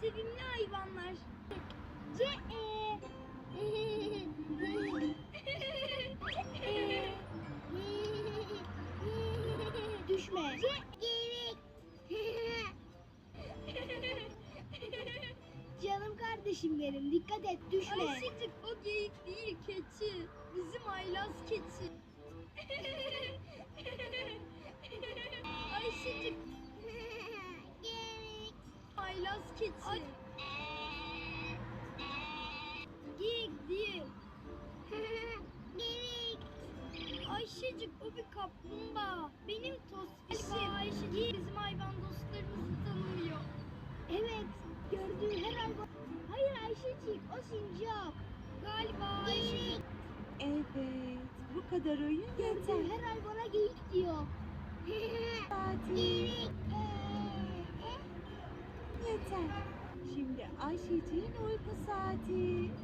sevimli hayvanlar. Ce. Düşme. Ce. Canım kardeşim benim dikkat et düşme. Ay şıcık o geyik değil keçi. Bizim Aylaz keçi. Ayşecik Geyik. Aylaz keçi. Ay. Geyik değil. Geyik. Ayşecik o bir kaplumbağa. Benim tospişim. Ayşecik bizim hayvan dostlarımızı tanımıyor. Evet gördüğü her hayvan. Hayır Ayşecik o sincap. Galiba. Ayşecik. Evet, bu kadar oyun yeter. her hayvana geyik diyor. Geyik. yeter. Şimdi Ayşeciğin uyku saati.